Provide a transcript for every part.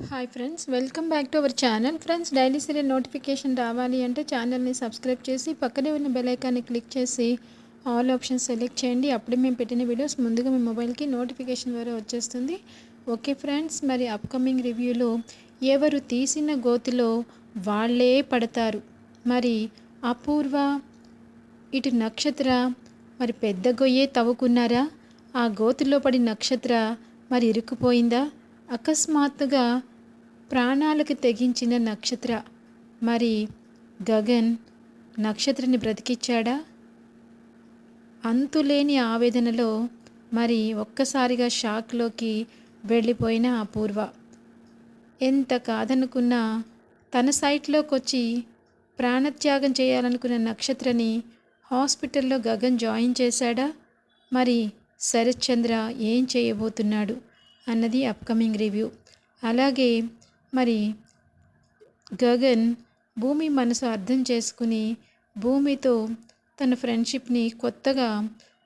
Hi friends welcome back to our channel friends daily serial notification రావాలి అంటే ఛానల్ని subscribe చేసి పక్కనే ఉన్న బెల్ ఐకాన్ని క్లిక్ చేసి ఆల్ ఆప్షన్స్ సెలెక్ట్ చేయండి. అప్పుడే మేము పెట్టిన వీడియోస్ ముందుగా మీ మొబైల్కి నోటిఫికేషన్ ద్వారా వచ్చేస్తుంది. ఓకే ఫ్రెండ్స్ మరి అప్కమింగ్ రివ్యూలో ఎవరు తీసిన గోతిలో వాళ్ళే పడతారు. మరి అపూర్వ ఇటు నక్షత్ర మరి పెద్ద గొయ్యే తవ్వుకున్నారా? ఆ గోతిలో పడి నక్షత్ర మరి ఇరుక్కుపోయిందా? అకస్మాత్తుగా ప్రాణాలకు తెగించిన నక్షత్ర మరి గగన్ నక్షత్రని బ్రతికిచ్చాడా? అంతులేని ఆవేదనలో మరి ఒక్కసారిగా షాక్లోకి వెళ్ళిపోయిన అపూర్వ. ఎంత కాదనుకున్నా తన సైట్లోకి వచ్చి ప్రాణత్యాగం చేయాలనుకున్న నక్షత్రని హాస్పిటల్లో గగన్ జాయిన్ చేశాడా? మరి శరత్చంద్ర ఏం చేయబోతున్నాడు? అన్నది అప్కమింగ్ రివ్యూ అలాగే మరి గగన్ భూమి మనసు అర్థం చేసుకుని భూమితో తన ఫ్రెండ్షిప్ని కొత్తగా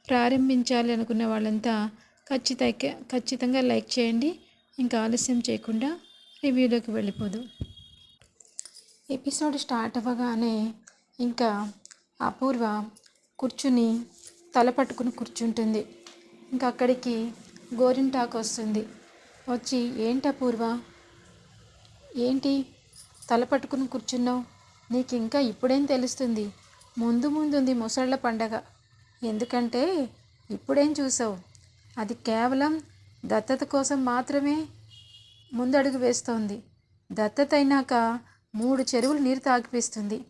ప్రారంభించాలి అనుకున్న వాళ్ళంతా ఖచ్చితంగా ఖచ్చితంగా లైక్ చేయండి. ఇంకా ఆలస్యం చేయకుండా రివ్యూలోకి వెళ్ళిపోదు. ఎపిసోడ్ స్టార్ట్ అవ్వగానే ఇంకా అపూర్వ కూర్చుని తల పట్టుకుని కూర్చుంటుంది. ఇంకా అక్కడికి గోరింటాకు వస్తుంది వచ్చి ఏంటి అపూర్వ ఏంటి? తల పట్టుకుని కూర్చున్నావు? నీకు ఇంకా ఇప్పుడేం తెలుస్తుంది? ముందు ముందుంది ముసళ్ళ పండగ. ఎందుకంటే ఇప్పుడేం చూసావు? అది కేవలం దత్తత కోసం మాత్రమే ముందడుగు వేస్తోంది. దత్తత అయినాక మూడు చెరువులు నీరు తాగిపిస్తుంది.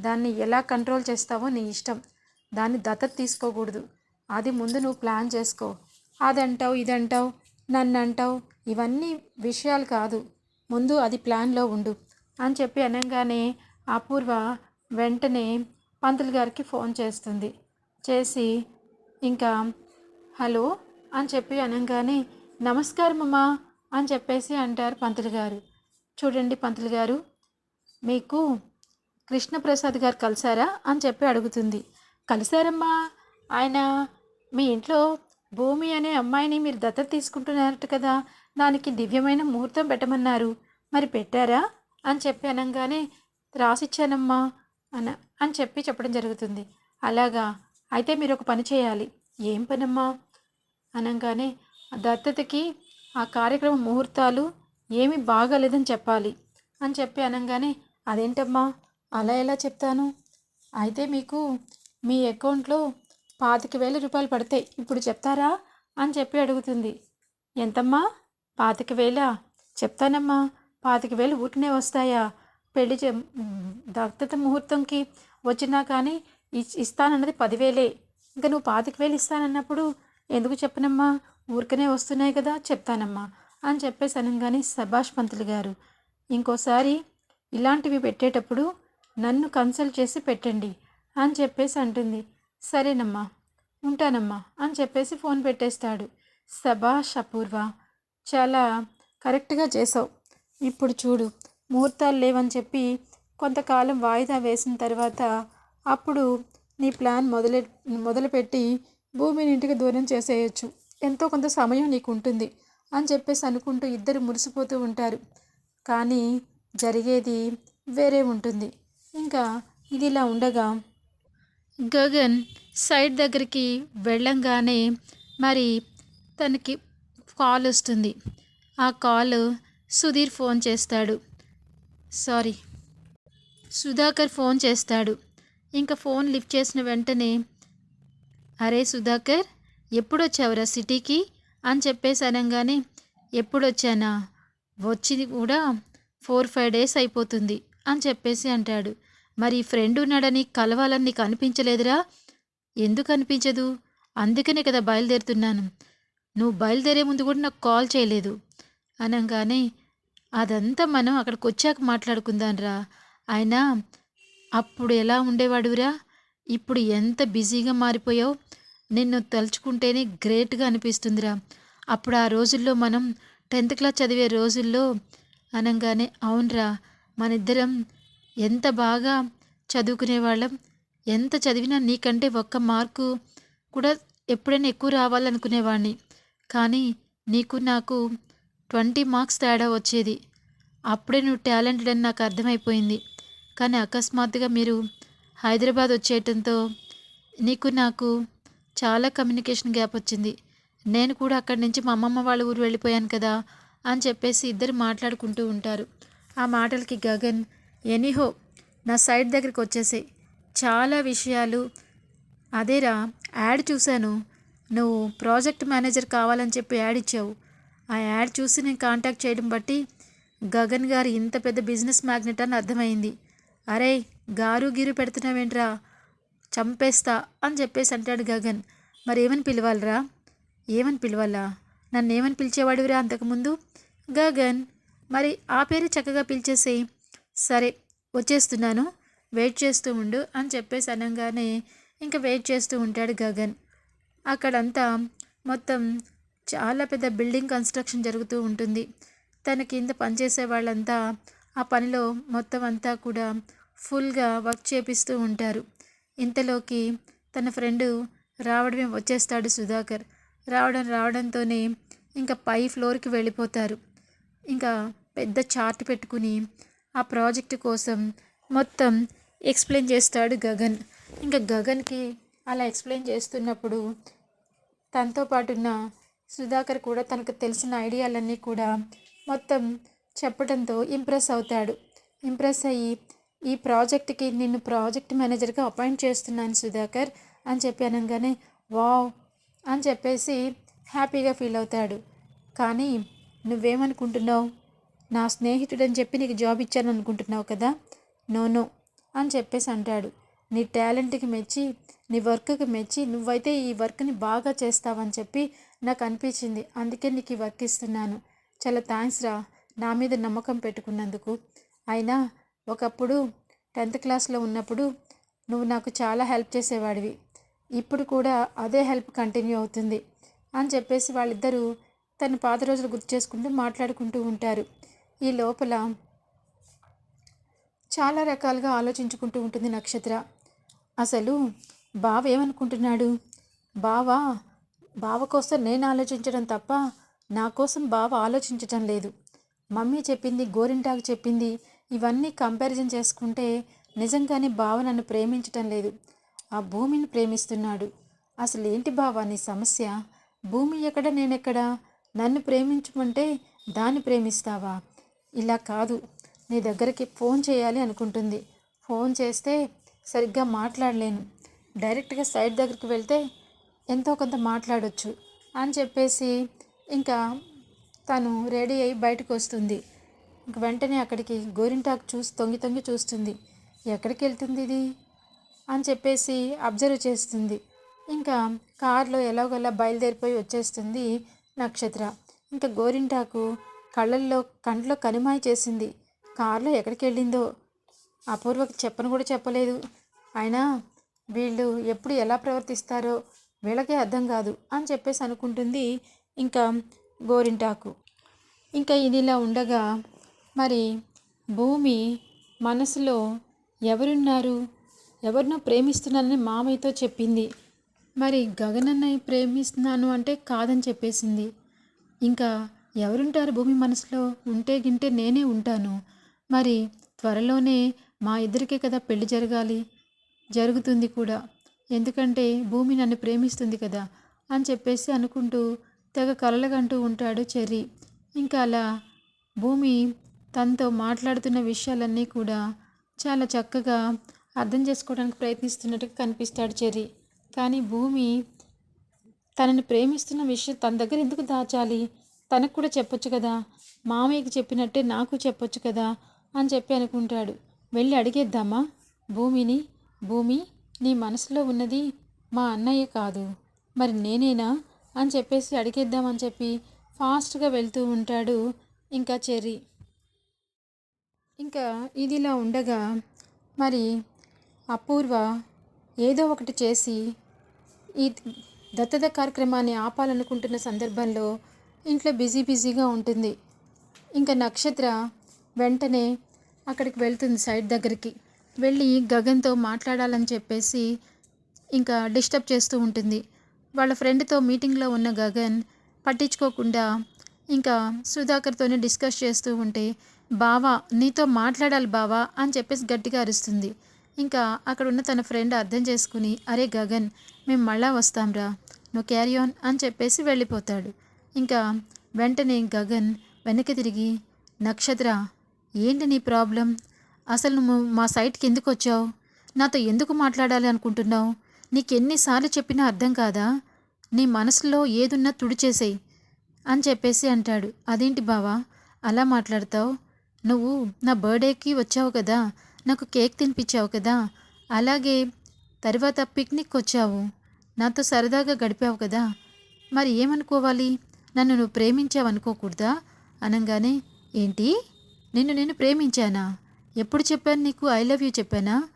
దాన్ని ఎలా కంట్రోల్ చేస్తావో నీ ఇష్టం. దాన్ని దత్తత తీసుకోకూడదు. అది ముందు నువ్వు ప్లాన్ చేసుకో. అదంటావు ఇదంటావు నన్ను అంటావు ఇవన్నీ విషయాలు కాదు. ముందు అది ప్లాన్లో ఉండు అని చెప్పి అనగానే అపూర్వ వెంటనే పంతులు గారికి ఫోన్ చేస్తుంది. చేసి ఇంకా హలో అని చెప్పి అనగానే నమస్కారం అమ్మా అని చెప్పేసి అంటారు పంతులు గారు. చూడండి పంతులు గారు మీకు కృష్ణప్రసాద్ గారు కలిసారా? అని చెప్పి అడుగుతుంది. కలిసారమ్మా ఆయన మీ ఇంట్లో భూమి అనే అమ్మాయిని మీరు దత్తత తీసుకుంటున్నారట కదా దానికి దివ్యమైన ముహూర్తం పెట్టమన్నారు. మరి పెట్టారా? అని చెప్పి అనగానే రాసిచ్చానమ్మా అన అని చెప్పి చెప్పడం జరుగుతుంది. అలాగా అయితే మీరు ఒక పని చేయాలి. ఏం పనమ్మా? అనగానే దత్తతకి ఆ కార్యక్రమ ముహూర్తాలు ఏమీ బాగాలేదని చెప్పాలి అని చెప్పి అనగానే అదేంటమ్మా? అలా ఎలా చెప్తాను? అయితే మీకు మీ అకౌంట్లో పాతిక వేల రూపాయలు పడతాయి ఇప్పుడు చెప్తారా అని చెప్పి అడుగుతుంది. ఎంతమ్మా? పాతిక వేల? చెప్తానమ్మా. పాతిక వేలు ఊటినే వస్తాయా? పెళ్ళి దత్తత ముహూర్తంకి వచ్చినా కానీ ఇస్తానన్నది పదివేలే. ఇంకా నువ్వు పాతిక వేలు ఇస్తానన్నప్పుడు ఎందుకు చెప్పనమ్మా? ఊరికనే వస్తున్నాయి కదా చెప్తానమ్మా అని చెప్పేసి అనగానే సభాష్ పంతులు గారు ఇంకోసారి ఇలాంటివి పెట్టేటప్పుడు నన్ను కన్సల్ట్ చేసి పెట్టండి అని చెప్పేసి అంటుంది. సరేనమ్మా ఉంటానమ్మా అని చెప్పేసి ఫోన్ పెట్టేస్తాడు. సభాష్ అపూర్వ చాలా కరెక్ట్గా చేసావు ఇప్పుడు చూడు ముహూర్తాలు లేవని చెప్పి కొంతకాలం వాయిదా వేసిన తర్వాత అప్పుడు నీ ప్లాన్ మొదలె మొదలుపెట్టి భూమిని ఇంటికి దూరం చేసేయచ్చు. ఎంతో కొంత సమయం నీకు ఉంటుంది అని చెప్పేసి అనుకుంటూ ఇద్దరు మురిసిపోతూ ఉంటారు. కానీ జరిగేది వేరే ఉంటుంది. ఇంకా ఇది ఇలా ఉండగా గగన్ సైడ్ దగ్గరికి వెళ్ళంగానే మరి తనకి కాల్ వస్తుంది. ఆ కాల్ సుధీర్ ఫోన్ చేస్తాడు. సారీ సుధాకర్ ఫోన్ చేస్తాడు. ఇంకా ఫోన్ లిఫ్ట్ చేసిన వెంటనే అరే సుధాకర్ ఎప్పుడు వచ్చావురా సిటీకి? అని చెప్పేసి అనగానే ఎప్పుడు వచ్చానా వచ్చి కూడా ఫోర్ ఫైవ్ డేస్ అయిపోతుంది అని చెప్పేసి అంటాడు. మరి ఫ్రెండ్ ఉన్నాడని కలవాలని నీకు అనిపించలేదురా? ఎందుకు అనిపించదు? అందుకనే కదా బయలుదేరుతున్నాను. నువ్వు బయలుదేరే ముందు కూడా నాకు కాల్ చేయలేదు. అనగానే అదంతా మనం అక్కడికి వచ్చాక మాట్లాడుకుందాంరా. ఆయన అప్పుడు ఎలా ఉండేవాడురా? ఇప్పుడు ఎంత బిజీగా మారిపోయావు? నిన్ను తలుచుకుంటేనే గ్రేట్గా అనిపిస్తుందిరా. అప్పుడు ఆ రోజుల్లో మనం టెన్త్ క్లాస్ చదివే రోజుల్లో అనగానే అవునరా మనిద్దరం ఎంత బాగా చదువుకునేవాళ్ళం ఎంత చదివినా నీకంటే ఒక్క మార్కు కూడా ఎప్పుడైనా ఎక్కువ రావాలనుకునేవాడిని కానీ నీకు నాకు ట్వంటీ మార్క్స్ తేడా వచ్చేది. అప్పుడే నువ్వు టాలెంటెడ్ అని నాకు అర్థమైపోయింది. కానీ అకస్మాత్తుగా మీరు హైదరాబాద్ వచ్చేయటంతో నీకు నాకు చాలా కమ్యూనికేషన్ గ్యాప్ వచ్చింది. నేను కూడా అక్కడి నుంచి మా అమ్మమ్మ వాళ్ళ ఊరు వెళ్ళిపోయాను కదా అని చెప్పేసి ఇద్దరు మాట్లాడుకుంటూ ఉంటారు. ఆ మాటలకి గగన్ ఎనీహో నా సైడ్ దగ్గరికి వచ్చేసాయి చాలా విషయాలు అదేరా యాడ్ చూశాను. నువ్వు ప్రాజెక్ట్ మేనేజర్ కావాలని చెప్పి యాడ్ ఇచ్చావు. ఆ యాడ్ చూసి నేను కాంటాక్ట్ చేయడం బట్టి గగన్ గారు ఇంత పెద్ద బిజినెస్ మ్యాగ్నెట్ అని అర్థమైంది. అరే గారు గిరు పెడుతున్నావేంట్రా? చంపేస్తా అని చెప్పేసి అంటాడు గగన్. మరి ఏమని పిలవాలరా? ఏమని పిలవాలా? నన్ను ఏమని పిలిచేవాడివిరా అంతకుముందు? గగన్ మరి ఆ పేరు చక్కగా పిలిచేసేయి. సరే వచ్చేస్తున్నాను. వెయిట్ చేస్తూ ఉండు అని చెప్పేసి అనగానే ఇంకా వెయిట్ చేస్తూ ఉంటాడు గగన్. అక్కడంతా మొత్తం చాలా పెద్ద బిల్డింగ్ కన్స్ట్రక్షన్ జరుగుతూ ఉంటుంది. తన కింద పనిచేసే వాళ్ళంతా ఆ పనిలో మొత్తం అంతా కూడా ఫుల్గా వర్క్ చేపిస్తూ ఉంటారు. ఇంతలోకి తన ఫ్రెండు రావడమే వచ్చేస్తాడు సుధాకర్. రావడం రావడంతోనే ఇంకా పై ఫ్లోర్కి వెళ్ళిపోతారు. ఇంకా పెద్ద చార్ట్ పెట్టుకుని ఆ ప్రాజెక్ట్ కోసం మొత్తం ఎక్స్ప్లెయిన్ చేస్తాడు గగన్. ఇంకా గగన్కి అలా ఎక్స్ప్లెయిన్ చేస్తున్నప్పుడు తనతో పాటున్న సుధాకర్ కూడా తనకు తెలిసిన ఐడియాలన్నీ కూడా మొత్తం చెప్పడంతో ఇంప్రెస్ అవుతాడు. ఇంప్రెస్ అయ్యి ఈ ప్రాజెక్ట్కి నిన్ను ప్రాజెక్ట్ మేనేజర్గా అపాయింట్ చేస్తున్నాను సుధాకర్ అని చెప్పి అనగానే వావ్ అని చెప్పేసి హ్యాపీగా ఫీల్ అవుతాడు. కానీ నువ్వేమనుకుంటున్నావు? నా స్నేహితుడని చెప్పి నీకు జాబ్ ఇచ్చాను అనుకుంటున్నావు కదా? నో నో అని చెప్పేసి అంటాడు. నీ టాలెంట్కి మెచ్చి నీ వర్క్కి మెచ్చి నువ్వైతే ఈ వర్క్ని బాగా చేస్తావని చెప్పి నాకు అనిపించింది. అందుకే నీకు ఈ వర్క్ ఇస్తున్నాను. చాలా థ్యాంక్స్ రా నా మీద నమ్మకం పెట్టుకున్నందుకు. అయినా ఒకప్పుడు టెన్త్ క్లాస్లో ఉన్నప్పుడు నువ్వు నాకు చాలా హెల్ప్ చేసేవాడివి. ఇప్పుడు కూడా అదే హెల్ప్ కంటిన్యూ అవుతుంది అని చెప్పేసి వాళ్ళిద్దరూ తన పాత రోజులు గుర్తు చేసుకుంటూ మాట్లాడుకుంటూ ఉంటారు. ఈ లోపల చాలా రకాలుగా ఆలోచించుకుంటూ ఉంటుంది నక్షత్ర. అసలు బావ ఏమనుకుంటున్నాడు? బావ బావ కోసం నేను ఆలోచించడం తప్ప నా కోసం బావ ఆలోచించటం లేదు. మమ్మీ చెప్పింది గోరింటాకు చెప్పింది ఇవన్నీ కంపారిజన్ చేసుకుంటే నిజంగానే బావ నన్ను ప్రేమించటం లేదు. ఆ భూమిని ప్రేమిస్తున్నాడు. అసలు ఏంటి బావ నీ సమస్య? భూమి ఎక్కడ నేనెక్కడ? నన్ను ప్రేమించమంటే దాన్ని ప్రేమిస్తావా? ఇలా కాదు నీ దగ్గరికి ఫోన్ చేయాలి అనుకుంటుంది. ఫోన్ చేస్తే సరిగ్గా మాట్లాడలేను. డైరెక్ట్గా సైడ్ దగ్గరికి వెళ్తే ఎంతో కొంత మాట్లాడొచ్చు అని చెప్పేసి ఇంకా తను రెడీ అయి బయటకు వస్తుంది. ఇంక వెంటనే అక్కడికి గోరింటాకు చూసి తొంగి తొంగి చూస్తుంది. ఎక్కడికి వెళ్తుంది ఇది? అని చెప్పేసి అబ్జర్వ్ చేస్తుంది. ఇంకా కారులో ఎలాగోలా బయలుదేరిపోయి వచ్చేస్తుంది నక్షత్ర. ఇంకా గోరింటాకు కళ్ళల్లో కంట్లో కనిమాయి చేసింది. కారులో ఎక్కడికి వెళ్ళిందో అపూర్వకి చెప్పను కూడా చెప్పలేదు. అయినా వీళ్ళు ఎప్పుడు ఎలా ప్రవర్తిస్తారో వీళ్ళకే అర్థం కాదు అని చెప్పేసి అనుకుంటుంది ఇంకా గోరింటాకు. ఇంకా ఇదిలా ఉండగా మరి భూమి మనసులో ఎవరున్నారు? ఎవరినో ప్రేమిస్తున్నానని మామయ్యతో చెప్పింది. మరి గగనన్నయ్య ప్రేమిస్తున్నాను అంటే కాదని చెప్పేసింది. ఇంకా ఎవరుంటారు భూమి మనసులో? ఉంటే గింటే నేనే ఉంటాను. మరి త్వరలోనే మా ఇద్దరికే కదా పెళ్ళి జరగాలి? జరుగుతుంది కూడా. ఎందుకంటే భూమి నన్ను ప్రేమిస్తుంది కదా అని చెప్పేసి అనుకుంటూ తెగ కలలగంటూ ఉంటాడు చెర్రీ. ఇంకా అలా భూమి తనతో మాట్లాడుతున్న విషయాలన్నీ కూడా చాలా చక్కగా అర్థం చేసుకోవడానికి ప్రయత్నిస్తున్నట్టుగా కనిపిస్తాడు చెర్రీ. కానీ భూమి తనని ప్రేమిస్తున్న విషయం తన దగ్గర ఎందుకు దాచాలి? తనకు కూడా చెప్పొచ్చు కదా. మామయ్యకి చెప్పినట్టే నాకు చెప్పొచ్చు కదా అని చెప్పి అనుకుంటాడు. వెళ్ళి అడిగేద్దామా? భూమిని భూమి నీ మనసులో ఉన్నది మా అన్నయ్య కాదు. మరి నేనేనా? అని చెప్పేసి అడిగేద్దామని చెప్పి ఫాస్ట్గా వెళ్తూ ఉంటాడు ఇంకా చెర్రీ. ఇంకా ఇదిలా ఉండగా మరి అపూర్వ ఏదో ఒకటి చేసి ఈ దత్తత కార్యక్రమాన్ని ఆపాలనుకుంటున్న సందర్భంలో ఇంట్లో బిజీ బిజీగా ఉంటుంది. ఇంకా నక్షత్ర వెంటనే అక్కడికి వెళ్తుంది సైడ్ దగ్గరికి. వెళ్ళి గగన్తో మాట్లాడాలని చెప్పేసి ఇంకా డిస్టర్బ్ చేస్తూ ఉంటుంది. వాళ్ళ ఫ్రెండ్తో మీటింగ్లో ఉన్న గగన్ పట్టించుకోకుండా ఇంకా సుధాకర్తోనే డిస్కస్ చేస్తూ ఉంటే బావా నీతో మాట్లాడాలి బావా అని చెప్పేసి గట్టిగా అరుస్తుంది. ఇంకా అక్కడ ఉన్న తన ఫ్రెండ్ అర్థం చేసుకుని అరే గగన్ మేము మళ్ళా వస్తాంరా నువ్వు క్యారీ ఆన్ అని చెప్పేసి వెళ్ళిపోతాడు. ఇంకా వెంటనే గగన్ వెనక్కి తిరిగి నక్షత్ర ఏంటి నీ ప్రాబ్లం? అసలు నువ్వు మా సైట్కి ఎందుకు వచ్చావు? నాతో ఎందుకు మాట్లాడాలి అనుకుంటున్నావు? నీకెన్నిసార్లు చెప్పినా అర్థం కాదా? నీ మనసులో ఏదున్నా తుడిచేసేయి అని చెప్పేసి అంటాడు. అదేంటి బావా? అలా మాట్లాడతావు? నువ్వు నా బర్త్డేకి వచ్చావు కదా? నాకు కేక్ తినిపించావు కదా? అలాగే తర్వాత పిక్నిక్ వచ్చావు నాతో సరదాగా గడిపావు కదా? మరి ఏమనుకోవాలి? నన్ను నువ్వు ప్రేమించావు అనుకోకూడదా అనగానే ఏంటి? నిన్ను నేను ప్రేమించానా? ఎప్పుడు చెప్పాను నీకు ఐ లవ్ యూ చెప్పానా?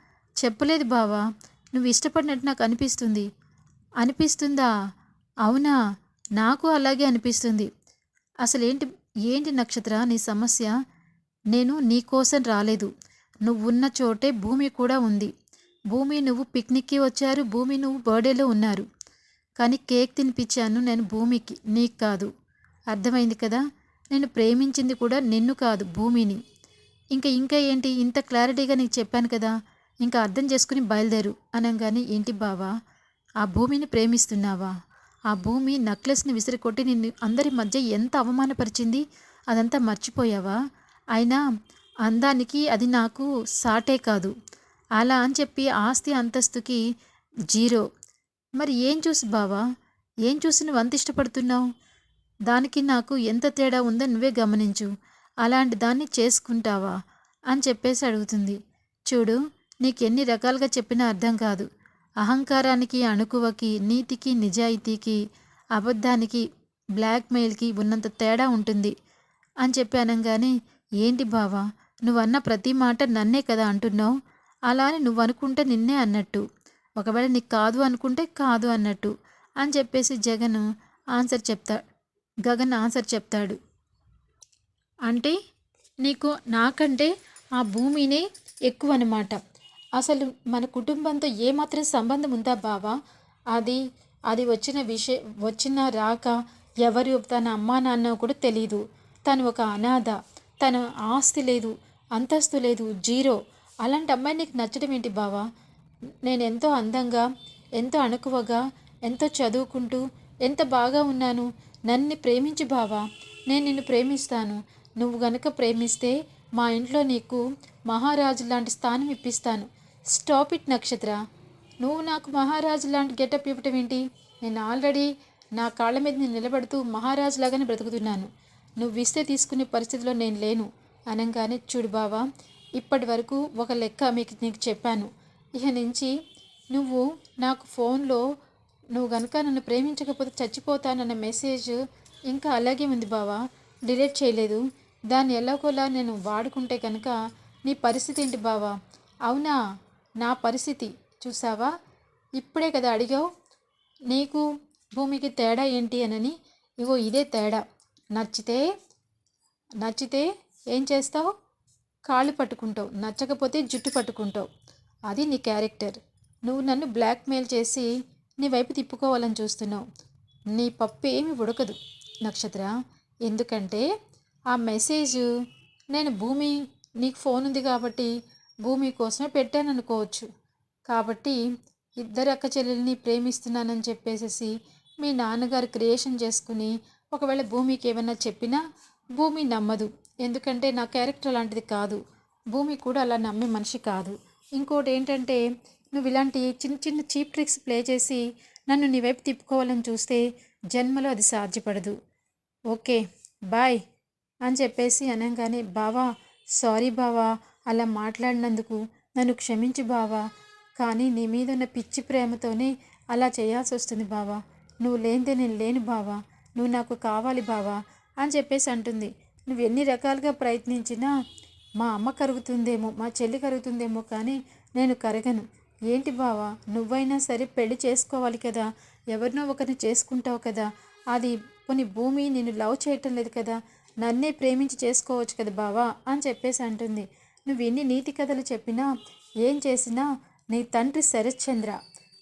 చెప్పలేదు బావా. నువ్వు ఇష్టపడినట్టు నాకు అనిపిస్తుంది. అనిపిస్తుందా? అవునా? నాకు అలాగే అనిపిస్తుంది. అసలు ఏంటి ఏంటి నక్షత్ర నీ సమస్య? నేను నీ కోసం రాలేదు. నువ్వున్న చోటే భూమి కూడా ఉంది. భూమి నువ్వు పిక్నిక్కి వచ్చారు. భూమి నువ్వు బర్త్డేలో ఉన్నారు. కానీ కేక్ తినిపించాను నేను భూమికి నీకు కాదు. అర్థమైంది కదా? నేను ప్రేమించింది కూడా నిన్ను కాదు భూమిని. ఇంకా ఇంకా ఏంటి? ఇంత క్లారిటీగా నీకు చెప్పాను కదా? ఇంకా అర్థం చేసుకుని బయలుదేరు అనగానే ఏంటి బావా? ఆ భూమిని ప్రేమిస్తున్నావా? ఆ భూమి నక్లెస్ని విసిరికొట్టి నిన్ను అందరి మధ్య ఎంత అవమానపరిచింది? అదంతా మర్చిపోయావా? అయినా అందానికి అది నాకు సాటే కాదు. అలా అని చెప్పి ఆస్తి అంతస్తుకి జీరో మరి ఏం చూసి బావా? ఏం చూసి నువ్వు అంత ఇష్టపడుతున్నావు? దానికి నాకు ఎంత తేడా ఉందో నువ్వే గమనించు. అలాంటి దాన్ని చేసుకుంటావా? అని చెప్పేసి అడుగుతుంది. చూడు నీకు ఎన్ని రకాలుగా చెప్పినా అర్థం కాదు. అహంకారానికి అణుకువకి నీతికి నిజాయితీకి అబద్ధానికి బ్లాక్మెయిల్కి ఉన్నంత తేడా ఉంటుంది. అని చెప్పి అనగానే ఏంటి బావా? నువ్వన్న ప్రతి మాట నన్నే కదా అంటున్నావు? అలా అని నువ్వు అనుకుంటే నిన్నే అన్నట్టు. ఒకవేళ నీకు కాదు అనుకుంటే కాదు అన్నట్టు అని చెప్పేసి జగన్ ఆన్సర్ చెప్తా గగన్ ఆన్సర్ చెప్తాడు. అంటే నీకు నాకంటే ఆ భూమినే ఎక్కువ అనమాట అసలు మన కుటుంబంతో ఏమాత్రం సంబంధం ఉందా బావా? అది అది వచ్చిన విషయ వచ్చిన రాక ఎవరు తన అమ్మా నాన్న కూడా తెలీదు. తను ఒక అనాథ తన ఆస్తి లేదు అంతస్తు లేదు జీరో. అలాంటి అమ్మాయి నీకు నచ్చడం ఏంటి బావా? నేను ఎంతో అందంగా ఎంతో అణుకువగా ఎంతో చదువుకుంటూ ఎంత బాగా ఉన్నాను నన్ను ప్రేమించు బావా నేను నిన్ను ప్రేమిస్తాను. నువ్వు గనుక ప్రేమిస్తే మా ఇంట్లో నీకు మహారాజు లాంటి స్థానం ఇప్పిస్తాను. స్టాప్ ఇట్ నక్షత్ర. నువ్వు నాకు మహారాజు లాంటి గెటప్ ఇవ్వటం ఏంటి నేను ఆల్రెడీ నా కాళ్ళ మీద నేను నిలబడుతూ మహారాజు లాగానే బ్రతుకుతున్నాను. నువ్వు ఇస్తే తీసుకునే పరిస్థితిలో నేను లేను. అనగానే చూడు బావా ఇప్పటి వరకు ఒక లెక్క మీకు నీకు చెప్పాను. ఇక నుంచి నువ్వు నాకు ఫోన్లో నువ్వు కనుక నన్ను ప్రేమించకపోతే చచ్చిపోతానన్న మెసేజ్ ఇంకా అలాగే ఉంది బావా. డిలీట్ చేయలేదు. దాన్ని ఎలాగోలా నేను వాడుకుంటే కనుక నీ పరిస్థితి ఏంటి బావా? అవునా? నా పరిస్థితి చూసావా? ఇప్పుడే కదా అడిగావు. నీకు భూమికి తేడా ఏంటి అనని? ఇగో ఇదే తేడా. నచ్చితే నచ్చితే ఏం చేస్తావు? కాళ్ళు పట్టుకుంటావు. నచ్చకపోతే జుట్టు పట్టుకుంటావు. అది నీ క్యారెక్టర్. నువ్వు నన్ను బ్లాక్మెయిల్ చేసి నీ వైపు తిప్పుకోవాలని చూస్తున్నావు. నీ పప్పు ఏమి ఉడకదు నక్షత్ర. ఎందుకంటే ఆ మెసేజ్ నేను భూమి నీకు ఫోన్ ఉంది కాబట్టి భూమి కోసమే పెట్టాను అనుకోవచ్చు కాబట్టి ఇద్దరు అక్క చెల్లెల్ని ప్రేమిస్తున్నానని చెప్పేసేసి మీ నాన్నగారు క్రియేషన్ చేసుకుని ఒకవేళ భూమికి ఏమైనా చెప్పినా భూమి నమ్మదు. ఎందుకంటే నా క్యారెక్టర్ అలాంటిది కాదు. భూమి కూడా అలా నమ్మే మనిషి కాదు. ఇంకోటి ఏంటంటే నువ్వు ఇలాంటి చిన్న చిన్న చీప్ ట్రిక్స్ ప్లే చేసి నన్ను నీ వైపు తిప్పుకోవాలని చూస్తే జన్మలో అది సాధ్యపడదు. ఓకే బాయ్ అని చెప్పేసి అనగానే బావా సారీ బావా అలా మాట్లాడినందుకు నన్ను క్షమించు బావా కానీ నీ మీద ఉన్న పిచ్చి ప్రేమతోనే అలా చేయాల్సి వస్తుంది బావా. నువ్వు లేనిదే నేను లేను బావా. నువ్వు నాకు కావాలి బావా అని చెప్పేసి అంటుంది. నువ్వు ఎన్ని రకాలుగా ప్రయత్నించినా మా అమ్మ కరుగుతుందేమో మా చెల్లి కరుగుతుందేమో కానీ నేను కరగను. ఏంటి బావా నువ్వైనా సరే పెళ్ళి చేసుకోవాలి కదా. ఎవరినో ఒకరిని చేసుకుంటావు కదా. అది కొన్ని భూమి నేను లవ్ చేయటం లేదు కదా. నన్నే ప్రేమించి చేసుకోవచ్చు కదా బావా అని చెప్పేసి అంటుంది. నువ్వు ఎన్ని నీతి కథలు చెప్పినా ఏం చేసినా నీ తండ్రి శరత్చంద్ర.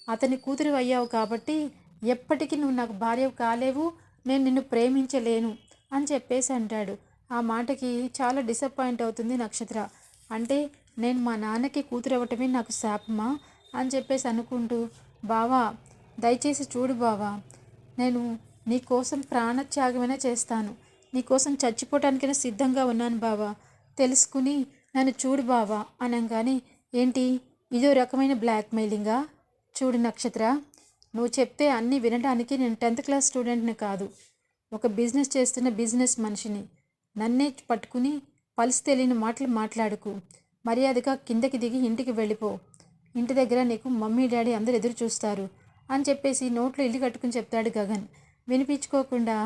అతని కూతురు అయ్యావు కాబట్టి ఎప్పటికీ నువ్వు నాకు భార్య కాలేవు నేను నిన్ను ప్రేమించలేను అని చెప్పేసి అంటాడు. ఆ మాటకి చాలా డిసప్పాయింట్ అవుతుంది నక్షత్ర. అంటే నేను మా నాన్నకి కూతురు అవ్వటమే నాకు శాపమా? అని చెప్పేసి అనుకుంటూ బావా దయచేసి చూడు బావా నేను నీకోసం ప్రాణత్యాగమైనా చేస్తాను. నీకోసం చచ్చిపోవటానికైనా సిద్ధంగా ఉన్నాను బావా. తెలుసుకుని నన్ను చూడు బావా అనగానే ఏంటి ఇదో రకమైన బ్లాక్మెయిలింగా చూడు నక్షత్ర నువ్వు చెప్తే అన్నీ వినడానికి నేను టెన్త్ క్లాస్ స్టూడెంట్ని కాదు. ఒక బిజినెస్ చేస్తున్న బిజినెస్ మనిషిని. నన్నే పట్టుకుని పలిసి తెలియని మాటలు మాట్లాడుకు. మర్యాదగా కిందకి దిగి ఇంటికి వెళ్ళిపో. ఇంటి దగ్గర నీకు మమ్మీ డాడీ అందరు ఎదురు చూస్తారు అని చెప్పేసి నోట్లో ఇల్లు కట్టుకుని చెప్తాడు గగన్. వినిపించుకోకుండా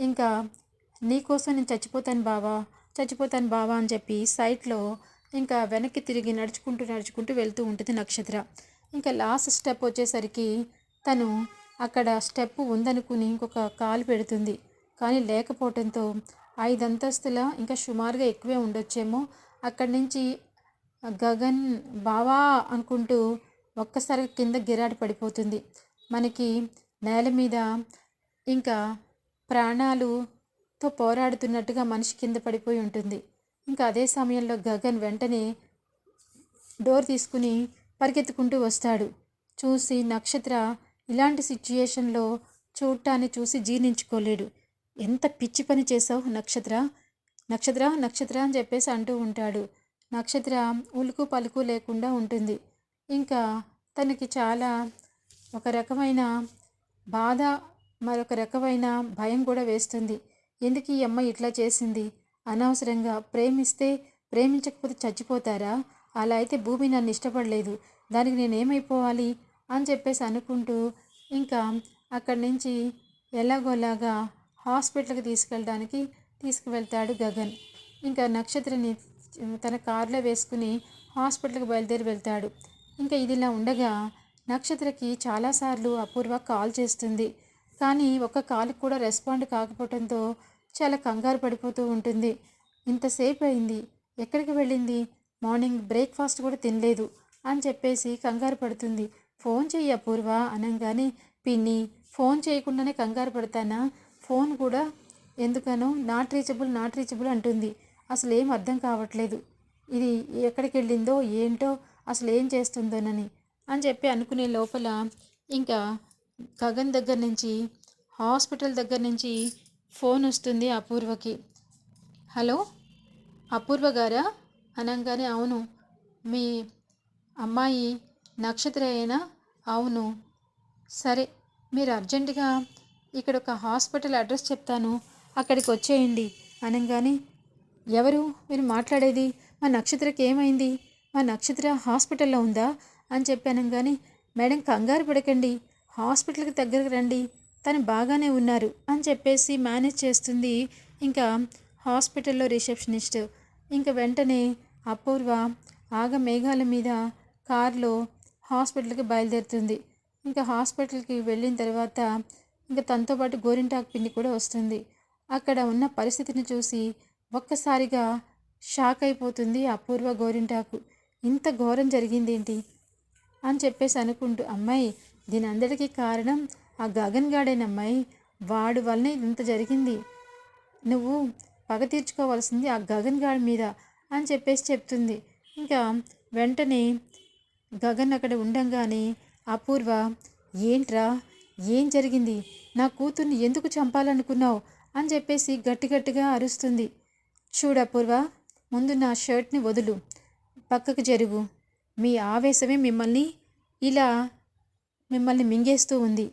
ఇంకా నీకోసం నేను చచ్చిపోతాను బావా చచ్చిపోతాను బావా అని చెప్పి సైట్లో ఇంకా వెనక్కి తిరిగి నడుచుకుంటూ నడుచుకుంటూ వెళ్తూ ఉంటుంది నక్షత్ర. ఇంకా లాస్ట్ స్టెప్ వచ్చేసరికి తను అక్కడ స్టెప్ ఉందనుకుని ఇంకొక కాలు పెడుతుంది. కానీ లేకపోవడంతో ఐదు అంతస్తుల ఇంకా సుమారుగా ఎక్కువే ఉండొచ్చేమో. అక్కడి నుంచి గగన్ బావా అనుకుంటూ ఒక్కసారి కింద గిరాడు పడిపోతుంది. మనకి నేల మీద ఇంకా ప్రాణాలుతో పోరాడుతున్నట్టుగా మనిషి కింద పడిపోయి ఉంటుంది. ఇంకా అదే సమయంలో గగన్ వెంటనే డోర్ తీసుకుని పరిగెత్తుకుంటూ వస్తాడు. చూసి నక్షత్ర ఇలాంటి సిచ్యుయేషన్లో చూడటాన్ని చూసి జీర్ణించుకోలేడు. ఎంత పిచ్చి పని చేసావు నక్షత్ర? నక్షత్ర నక్షత్ర అని చెప్పేసి అంటూ ఉంటాడు. నక్షత్ర ఉలుకు పలుకు లేకుండా ఉంటుంది. ఇంకా తనకి చాలా ఒక రకమైన బాధ మరొక రకమైన భయం కూడా వేస్తుంది. ఎందుకు ఈ అమ్మాయి ఇట్లా చేసింది? అనవసరంగా ప్రేమిస్తే ప్రేమించకపోతే చచ్చిపోతారా? అలా అయితే భూమి నన్ను ఇష్టపడలేదు. దానికి నేనేమైపోవాలి అని చెప్పేసి అనుకుంటూ ఇంకా అక్కడి నుంచి ఎలాగోలాగా హాస్పిటల్కి తీసుకెళ్ళడానికి తీసుకువెళ్తాడు గగన్. ఇంకా నక్షత్రని తన కారులో వేసుకుని హాస్పిటల్కి బయలుదేరి వెళ్తాడు. ఇంకా ఇదిలా ఉండగా నక్షత్రకి చాలాసార్లు అపూర్వ కాల్ చేస్తుంది. కానీ ఒక్క కాల్కి కూడా రెస్పాండ్ కాకపోవడంతో చాలా కంగారు పడిపోతూ ఉంటుంది. ఇంతసేపు అయింది. ఎక్కడికి వెళ్ళింది? మార్నింగ్ బ్రేక్ఫాస్ట్ కూడా తినలేదు అని చెప్పేసి కంగారు పడుతుంది. ఫోన్ చెయ్యి అపూర్వ అనగానే పిన్ని ఫోన్ చేయకుండానే కంగారు పడతానా? ఫోన్ కూడా ఎందుకనో నాట్ రీచబుల్ నాట్ రీచబుల్ అంటుంది. అసలు ఏం అర్థం కావట్లేదు. ఇది ఎక్కడికి వెళ్ళిందో ఏంటో అసలు ఏం చేస్తుందోనని అని చెప్పి అనుకునే లోపల ఇంకా గగన్ దగ్గర నుంచి హాస్పిటల్ దగ్గర నుంచి ఫోన్ వస్తుంది అపూర్వకి. హలో? అపూర్వ గారా? అనగానే అవును. మీ అమ్మాయి నక్షత్ర అయినా అవును. సరే మీరు అర్జెంటుగా ఇక్కడ ఒక హాస్పిటల్ అడ్రస్ చెప్తాను. అక్కడికి వచ్చేయండి. అనగానే ఎవరు? మీరు మాట్లాడేది? మా నక్షత్రకి ఏమైంది? మా నక్షత్ర హాస్పిటల్లో ఉందా? అని చెప్పి అనగానే మేడం కంగారు పడకండి. హాస్పిటల్కి దగ్గరకు రండి. తను బాగానే ఉన్నారు అని చెప్పేసి మేనేజ్ చేస్తుంది ఇంకా హాస్పిటల్లో రిసెప్షనిస్ట్. ఇంకా వెంటనే అపూర్వ ఆగ మేఘాల మీద కారులో హాస్పిటల్కి బయలుదేరుతుంది. ఇంకా హాస్పిటల్కి వెళ్ళిన తర్వాత ఇంకా తనతో పాటు గోరింటాకు పిండి కూడా వస్తుంది. అక్కడ ఉన్న పరిస్థితిని చూసి ఒక్కసారిగా షాక్ అయిపోతుంది అపూర్వ గోరింటాకు. ఇంత ఘోరం జరిగిందేంటి? అని చెప్పేసి అనుకుంటూ అమ్మాయి దీని అందరికీ కారణం ఆ గగన్ గాడేనమ్మాయి వాడు వల్లనే ఇంత జరిగింది. నువ్వు పగ తీర్చుకోవాల్సింది ఆ గగన్ గాడి మీద అని చెప్పేసి చెప్తుంది. ఇంకా వెంటనే గగన్ అక్కడ ఉండంగానే అపూర్వ ఏంట్రా? ఏం జరిగింది? నా కూతుర్ని ఎందుకు చంపాలనుకున్నావు? అని చెప్పేసి గట్టి గట్టిగా అరుస్తుంది. చూడపూర్వ ముందు నా షర్ట్ని వదులు. పక్కకు జరుగు. మీ ఆవేశమే మిమ్మల్ని ఇలా మిమ్మల్ని మింగేస్తూ ఉంది.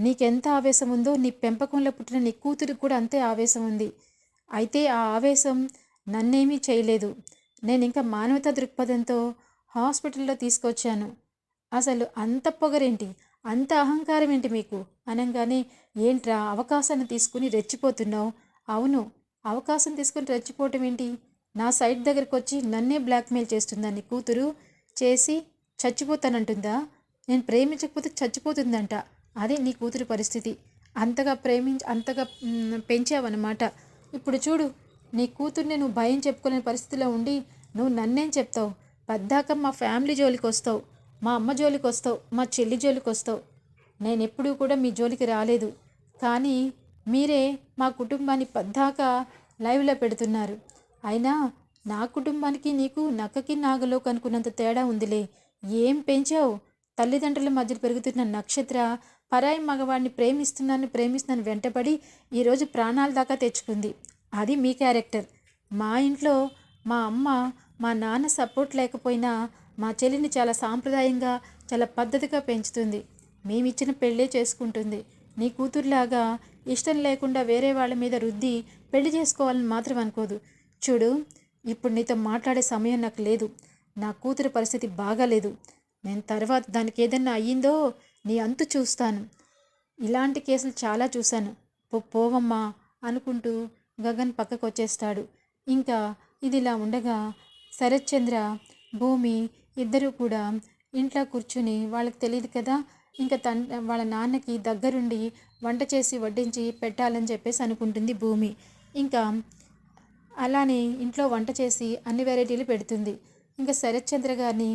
నీకెంత ఆవేశం ఉందో నీ పెంపకంలో పుట్టిన నీ కూతురికి కూడా అంతే ఆవేశం ఉంది అయితే ఆ ఆవేశం నన్నేమీ చేయలేదు. నేను ఇంకా మానవతా దృక్పథంతో హాస్పిటల్లో తీసుకొచ్చాను. అసలు అంత పొగరేంటి? అంత అహంకారం ఏంటి మీకు? అనగానే ఏంట్రా అవకాశాన్ని తీసుకుని రెచ్చిపోతున్నావు? అవును అవకాశం తీసుకుని రెచ్చిపోవటం ఏంటి? నా సైట్ దగ్గరికి వచ్చి నన్నే బ్లాక్మెయిల్ చేస్తుందా నీ కూతురు? చేసి చచ్చిపోతానంటుందా? నేను ప్రేమించకపోతే చచ్చిపోతుందంట. అదే నీ కూతురు పరిస్థితి. అంతగా ప్రేమించి అంతగా పెంచావన్నమాట. ఇప్పుడు చూడు నీ కూతుర్ని నువ్వు భయం చెప్పుకోలేని పరిస్థితిలో ఉండి నువ్వు నన్నేం చెప్తావు? పద్దాక మా ఫ్యామిలీ జోలికి వస్తావు మా అమ్మ జోలికి వస్తావు మా చెల్లి జోలికి వస్తావు నేను ఎప్పుడూ కూడా మీ జోలికి రాలేదు. కానీ మీరే మా కుటుంబాన్ని పద్దాకా లైవ్లో పెడుతున్నారు. అయినా నా కుటుంబానికి నీకు నక్కకి నాగలో కనుక్కున్నంత తేడా ఉందిలే. ఏం పెంచావు? తల్లిదండ్రుల మధ్య పెరుగుతున్న నక్షత్ర పరాయి మగవాడిని ప్రేమిస్తున్నాను ప్రేమిస్తున్నాను వెంటపడి ఈరోజు ప్రాణాల దాకా తెచ్చుకుంది. అది మీ క్యారెక్టర్. మా ఇంట్లో మా అమ్మ మా నాన్న సపోర్ట్ లేకపోయినా మా చెల్లిని చాలా సాంప్రదాయంగా చాలా పద్ధతిగా పెంచుతుంది. మేమిచ్చిన పెళ్ళే చేసుకుంటుంది. నీ కూతురులాగా ఇష్టం లేకుండా వేరే వాళ్ళ మీద రుద్ది పెళ్ళి చేసుకోవాలని మాత్రం అనుకోదు. చూడు ఇప్పుడు నీతో మాట్లాడే సమయం నాకు లేదు. నా కూతురు పరిస్థితి బాగాలేదు నేను తర్వాత దానికి ఏదన్నా అయ్యిందో నీ అంతు చూస్తాను. ఇలాంటి కేసులు చాలా చూశాను. పో పోవమ్మా అనుకుంటూ గగన్ పక్కకు వచ్చేస్తాడు ఇంకా ఇది ఇలా ఉండగా శరత్చంద్ర భూమి ఇద్దరూ కూడా ఇంట్లో కూర్చుని వాళ్ళకి తెలియదు కదా. ఇంకా తన్ వాళ్ళ నాన్నకి దగ్గరుండి వంట చేసి వడ్డించి పెట్టాలని చెప్పేసి అనుకుంటుంది భూమి. ఇంకా అలానే ఇంట్లో వంట చేసి అన్ని వెరైటీలు పెడుతుంది. ఇంకా శరత్చంద్ర గారిని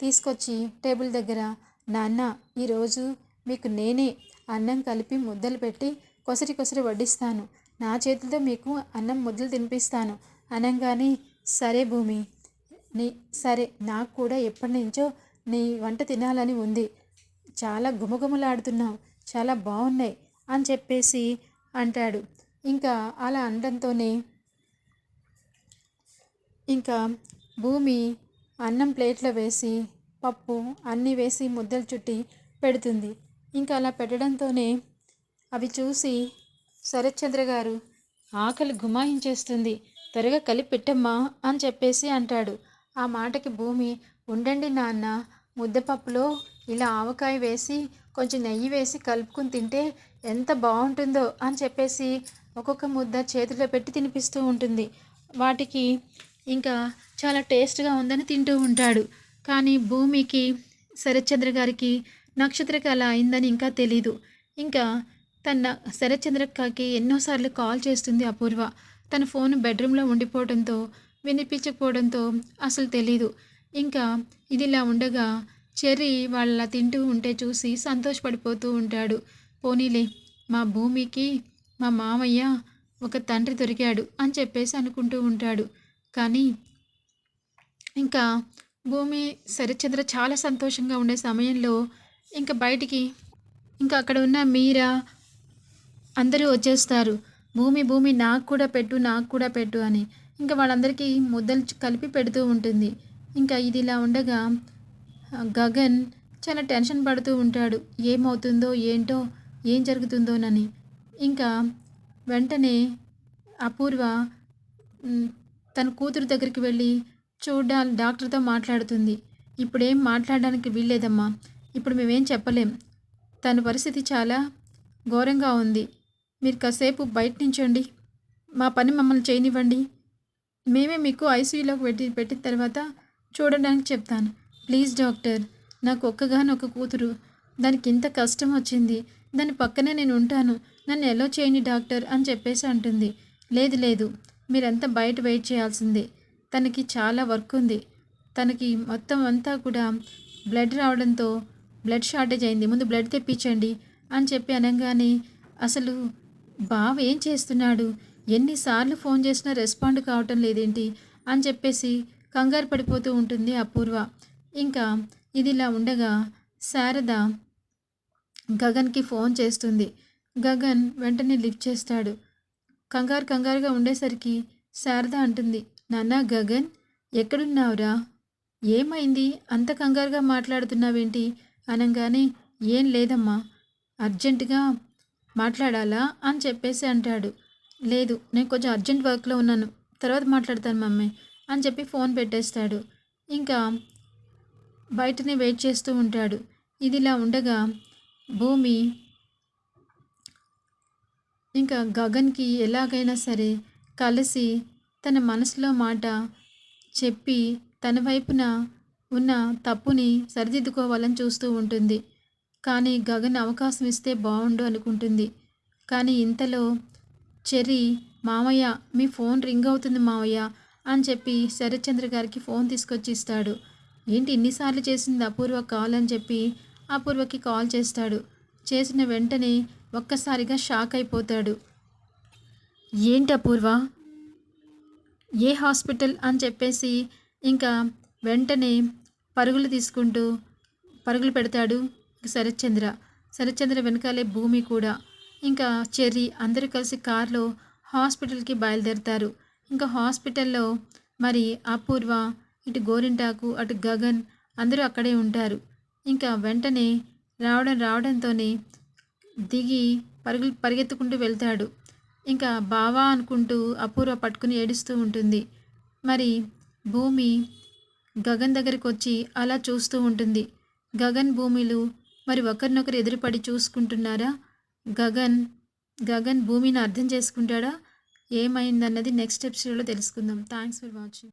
తీసుకొచ్చి టేబుల్ దగ్గర నాన్న ఈరోజు మీకు నేనే అన్నం కలిపి ముద్దలు పెట్టి కొసరి కొసరి వడ్డిస్తాను. నా చేతితో మీకు అన్నం ముద్దలు తినిపిస్తాను. అనగానే సరే భూమి నీ సరే నాకు కూడా ఎప్పటి నుంచో నీ వంట తినాలని ఉంది. చాలా గుమగుమలాడుతున్నావు చాలా బాగున్నాయి అని చెప్పేసి అంటాడు. ఇంకా అలా అనడంతోనే ఇంకా భూమి అన్నం ప్లేట్లో వేసి పప్పు అన్నీ వేసి ముద్దలు చుట్టి పెడుతుంది. ఇంకా అలా పెట్టడంతోనే అవి చూసి శరత్చంద్ర గారు ఆకలి గుమాయించేస్తుంది. త్వరగా కలిపి పెట్టమ్మా అని చెప్పేసి అంటాడు. ఆ మాటకి భూమి ఉండండి నాన్న ముద్దపప్పులో ఇలా ఆవకాయ వేసి కొంచెం నెయ్యి వేసి కలుపుకుని తింటే ఎంత బాగుంటుందో అని చెప్పేసి ఒక్కొక్క ముద్ద చేతిలో పెట్టి తినిపిస్తూ ఉంటుంది. వాటికి ఇంకా చాలా టేస్ట్గా ఉందని తింటూ ఉంటాడు. కానీ భూమికి శరత్చంద్ర గారికి నక్షత్రకి అలా అయిందని ఇంకా తెలీదు. ఇంకా తన శరత్చంద్రకి ఎన్నోసార్లు కాల్ చేస్తుంది అపూర్వ. తన ఫోన్ బెడ్రూమ్లో ఉండిపోవడంతో వినిపించకపోవడంతో అసలు తెలీదు. ఇంకా ఇదిలా ఉండగా చెర్రీ వాళ్ళ తింటూ ఉంటే చూసి సంతోషపడిపోతూ ఉంటాడు. పోనీలే మా భూమికి మా మామయ్య ఒక తండ్రి దొరికాడు అని చెప్పేసి అనుకుంటూ ఉంటాడు. కానీ ఇంకా భూమి సరిచంద్ర చాలా సంతోషంగా ఉండే సమయంలో ఇంకా బయటికి ఇంకా అక్కడ ఉన్న మీరా అందరూ వచ్చేస్తారు. భూమి భూమి నాకు కూడా పెట్టు నాకు కూడా పెట్టు అని. ఇంకా వాళ్ళందరికీ ముద్దలు కలిపి పెడుతూ ఉంటుంది. ఇంకా ఇది ఇలా ఉండగా గగన్ చాలా టెన్షన్ పడుతూ ఉంటాడు. ఏమవుతుందో ఏంటో ఏం జరుగుతుందోనని. ఇంకా వెంటనే అపూర్వ తన కూతురు దగ్గరికి వెళ్ళి చూడాలి డాక్టర్తో మాట్లాడుతుంది. ఇప్పుడేం మాట్లాడడానికి వీల్లేదమ్మా. ఇప్పుడు మేమేం చెప్పలేం. తన పరిస్థితి చాలా ఘోరంగా ఉంది. మీరు కాసేపు బయట నుంచండి. మా పని మమ్మల్ని చేయనివ్వండి. మేమే మీకు ఐసీయూలోకి పెట్టి పెట్టిన తర్వాత చూడడానికి చెప్తాను. ప్లీజ్ డాక్టర్ నాకు ఒక్కగానొక్క కూతురు. దానికి ఇంత కష్టం వచ్చింది. దాని పక్కనే నేను ఉంటాను. నన్ను ఎలా చేయండి డాక్టర్ అని చెప్పేసి అంటుంది. లేదు లేదు. మీరంతా బయట వెయిట్ చేయాల్సిందే. తనకి చాలా వర్క్ ఉంది. తనకి మొత్తం అంతా కూడా బ్లడ్ రావడంతో బ్లడ్ షార్టేజ్ అయింది. ముందు బ్లడ్ తెప్పించండి అని చెప్పి అనగానే అసలు బావ ఏం చేస్తున్నాడు? ఎన్నిసార్లు ఫోన్ చేసినా రెస్పాండ్ కావటం లేదేంటి? అని చెప్పేసి కంగారు పడిపోతూ ఉంటుంది అపూర్వ. ఇంకా ఇదిలా ఉండగా శారద గగన్కి ఫోన్ చేస్తుంది. గగన్ వెంటనే లిఫ్ట్ చేస్తాడు. కంగారు కంగారుగా ఉండేసరికి శారద అంటుంది నాన్న గగన్ ఎక్కడున్నావురా? ఏమైంది? అంత కంగారుగా మాట్లాడుతున్నావేంటి? అనగానే ఏం లేదమ్మా అర్జెంటుగా మాట్లాడాలా? అని చెప్పేసి అంటాడు. లేదు నేను కొంచెం అర్జెంట్ వర్క్లో ఉన్నాను. తర్వాత మాట్లాడతాను మమ్మీ అని చెప్పి ఫోన్ పెట్టేస్తాడు. ఇంకా బయటనే వెయిట్ చేస్తూ ఉంటాడు. ఇదిలా ఉండగా భూమి ఇంకా గగన్కి ఎలాగైనా సరే కలిసి తన మనసులో మాట చెప్పి తన వైపున ఉన్న తప్పుని సరిదిద్దుకోవాలని చూస్తూ ఉంటుంది. కానీ గగన్ అవకాశం ఇస్తే బాగుండు అనుకుంటుంది. కానీ ఇంతలో చెర్రీ మామయ్య మీ ఫోన్ రింగ్ అవుతుంది మామయ్య అని చెప్పి శరత్చంద్ర గారికి ఫోన్ తీసుకొచ్చి ఇస్తాడు. ఏంటి ఇన్నిసార్లు చేసింది అపూర్వ కాల్ అని చెప్పి అపూర్వకి కాల్ చేస్తాడు. చేసిన వెంటనే ఒక్కసారిగా షాక్ అయిపోతాడు. ఏంటి అపూర్వ? ఏ హాస్పిటల్? అని చెప్పేసి ఇంకా వెంటనే పరుగులు తీసుకుంటూ పరుగులు పెడతాడు శరత్చంద్ర. శరత్చంద్ర వెనకాలే భూమి కూడా. ఇంకా చెర్రీ అందరూ కలిసి కారులో హాస్పిటల్కి బయలుదేరుతారు. ఇంకా హాస్పిటల్లో మరి అపూర్వ ఇటు గోరింటాకు అటు గగన్ అందరూ అక్కడే ఉంటారు. ఇంకా వెంటనే రావడం రావడంతోనే దిగి పరుగు పరిగెత్తుకుంటూ వెళ్తాడు. ఇంకా బావా అనుకుంటూ అపూర్వ పట్టుకుని ఏడుస్తూ ఉంటుంది. మరి భూమి గగన్ దగ్గరికి వచ్చి అలా చూస్తూ ఉంటుంది. గగన్ భూమిలు మరి ఒకరినొకరు ఎదురుపడి చూసుకుంటున్నారా? గగన్ గగన్ భూమిని అర్థం చేసుకుంటాడా? ఏమైందన్నది నెక్స్ట్ ఎపిసోడ్లో తెలుసుకుందాం. Thanks for watching